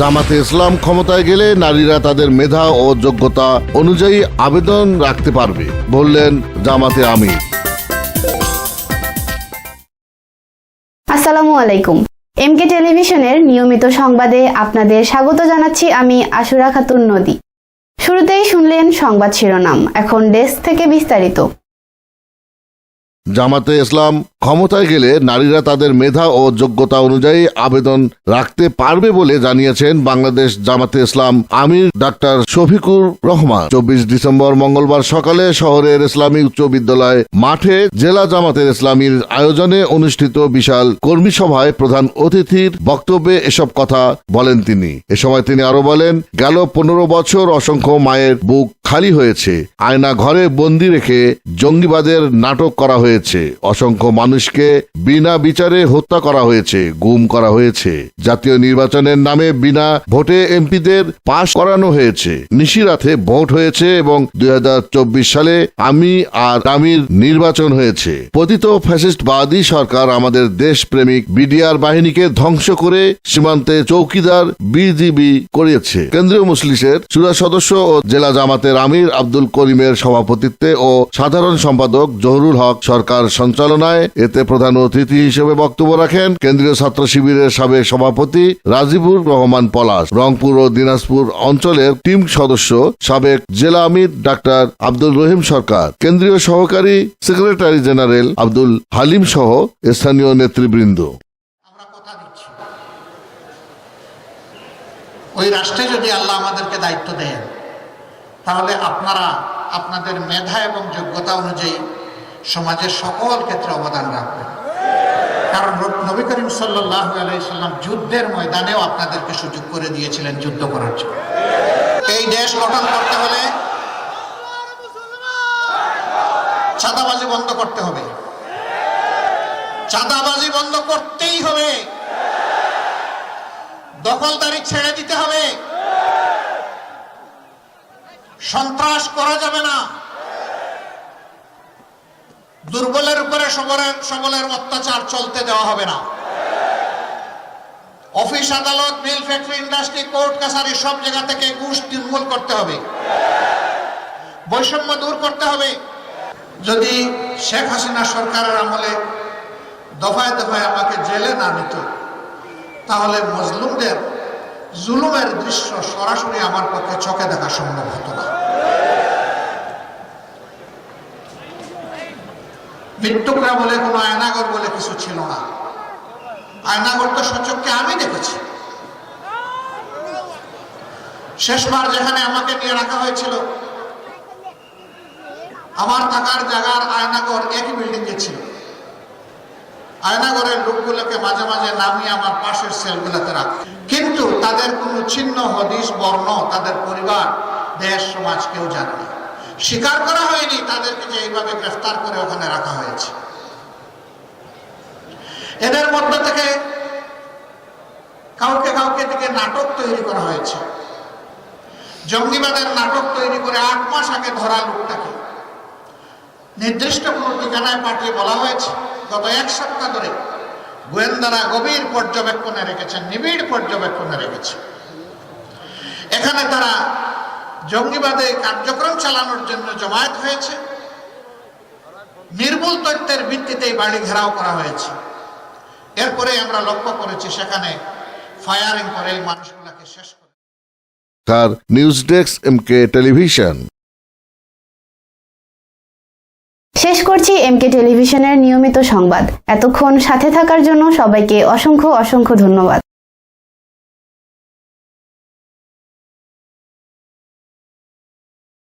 জামাতে ইসলাম ক্ষমতায় গেলে নারীরা তাদের মেধা ও যোগ্যতা অনুযায়ী আবেদন রাখতে পারবে, বললেন জামাতে আমির। আসসালামু আলাইকুম। এমকে টেলিভিশনের নিয়মিত সংবাদে আপনাদের স্বাগত জানাচ্ছি আমি আশুরা খাতুন নদী। শুরুতেই শুনলেন সংবাদ শিরোনাম, এখন ডেস্ক থেকে বিস্তারিত। জামাতে ইসলাম ক্ষমতায় গেলে নারীরা তাদের মেধা ও যোগ্যতা অনুযায়ী আবেদন রাখতে পারবে বলে জানিয়েছেন বাংলাদেশ জামাতে ইসলাম আমির ডাক্তার শফিকুর রহমান। চব্বিশ ডিসেম্বর মঙ্গলবার সকালে শহরের ইসলামী উচ্চ বিদ্যালয় মাঠে জেলা জামাতের ইসলামীর আয়োজনে অনুষ্ঠিত বিশাল কর্মী সভায় প্রধান অতিথির বক্তব্যে এসব কথা বলেন তিনি। এ সময় তিনি আরও বলেন, গেল পনেরো বছর অসংখ্য মায়ের বুক খালি হয়েছে। আয়না ঘরে বন্দি রেখে জঙ্গিবাদের নাটক করা হয়েছে। অসংখ্য মানুষকে বিনা বিচারে হত্যা করা হয়েছে, গুম করা হয়েছে। জাতীয় নির্বাচনের নামে বিনা ভোটে এমপিদের পাশ করানো হয়েছে। নিশিরাতে ভোট হয়েছে এবং দুই সালে আমি আর আমির নির্বাচন হয়েছে। পতিত ফ্যাসিস্টবাদী সরকার আমাদের দেশপ্রেমিক বিডিআর বাহিনীকে ধ্বংস করে সীমান্তে চৌকিদার বিজিবি করিয়েছে। কেন্দ্রীয় মুসলিসের সুরা সদস্য ও জেলা জামাতের আমির আব্দুল করিমের সভাপতিত্বে ও সাধারণ সম্পাদক জহুরুল হক সরকার সঞ্চালনায় এতে প্রধান অতিথি হিসেবে বক্তব্য রাখেন কেন্দ্রীয় ছাত্র শিবিরের সাবেক সভাপতি রাজিবুর রহমান পলাশ। রংপুর ও দিনাজপুর অঞ্চলের টিম সদস্য সাবেক জেলা আমির ডাক্তার আব্দুল রহিম সরকার। কেন্দ্রীয় সহকারী সেক্রেটারি জেনারেল আব্দুল হালিম সহ স্থানীয় নেতৃবৃন্দ। ওই রাষ্ট্রে যদি আল্লাহ আমাদেরকে দায়িত্ব দেন তাহলে আপনারা আপনাদের মেধা এবং যোগ্যতা অনুযায়ী সমাজের সকল ক্ষেত্রে অবদান রাখবেন। কারণ নবী করিম সাল্লাহ আলাইসাল্লাম যুদ্ধের ময়দানেও আপনাদেরকে সুযোগ করে দিয়েছিলেন যুদ্ধ করার জন্য। এই দেশ গঠন করতে হলে চাঁদাবাজি বন্ধ করতে হবে। চাঁদাবাজি বন্ধ করতেই হবে। দখলদারি ছেড়ে দিতে হবে। সন্ত্রাস করা যাবে না। দুর্বলের উপরে সবলের সবলের অত্যাচার চলতে দেওয়া হবে না। অফিস আদালত, মিল ফ্যাক্টরি, ইন্ডাস্ট্রি, কোর্ট, কাছারি সব জায়গা থেকে ঘুষ নির্মূল করতে হবে। বৈষম্য দূর করতে হবে। যদি শেখ হাসিনা সরকারের আমলে দফায় দফায় আমাকে জেলে না নিত, তাহলে মজলুমদের জুলুমের দৃশ্য সরাসরি আমার পক্ষে চোখে দেখা সম্ভব হতো না। মৃত্যুকরা বলে কোনো আয়নাগর বলে কিছু ছিল না। আয়নাগর তো সচককে আমি দেখেছি। শেষবার যেখানে আমাকে নিয়ে রাখা হয়েছিল, আমার থাকার জায়গার আয়নাগর একই বিল্ডিং এ ছিল। আয়নাগরের লোকগুলোকে মাঝে মাঝে নামিয়ে আমার পাশের সেলগুলোতে রাখ। কিন্তু তাদের কোনো চিহ্ন হদিস বর্ণ, তাদের পরিবার, দেশ, সমাজ কেউ জানে না। স্বীকার করা হয়নি, তাদেরকে যে এইভাবে গ্রেফতার করে ওখানে রাখা হয়েছে। এদের মধ্য থেকে কাউকে কাউকে দিকে নাটক তৈরি করা হয়েছে। জঙ্গিবাদের নাটক তৈরি করে আট মাস আগে ধরা লোকটাকে। নির্দিষ্ট কোনো ঠিকানায় পাঠিয়ে বলা হয়েছে। গত এক সপ্তাহ ধরে গোয়েন্দারা গভীর পর্যবেক্ষণে রেখেছেন নিবিড় পর্যবেক্ষণে রেখেছে। এখানে তারা জঙ্গিবাদে কার্যক্রম চালানোর জন্য জমায়েত হয়েছে। নির্মূল তথ্যের ভিত্তিতে এই বাড়ি ঘেরাও করা হয়েছে। এরপরে আমরা লক্ষ্য করেছি সেখানে ফায়ারিং করে এই মানুষগুলোকে শেষ করে। তার news desk M K television. শেষ করছি এমকে টেলিভিশনের নিয়মিত সংবাদ। এতক্ষণ সাথে থাকার জন্য সবাইকে অসংখ্য অসংখ্য ধন্যবাদ।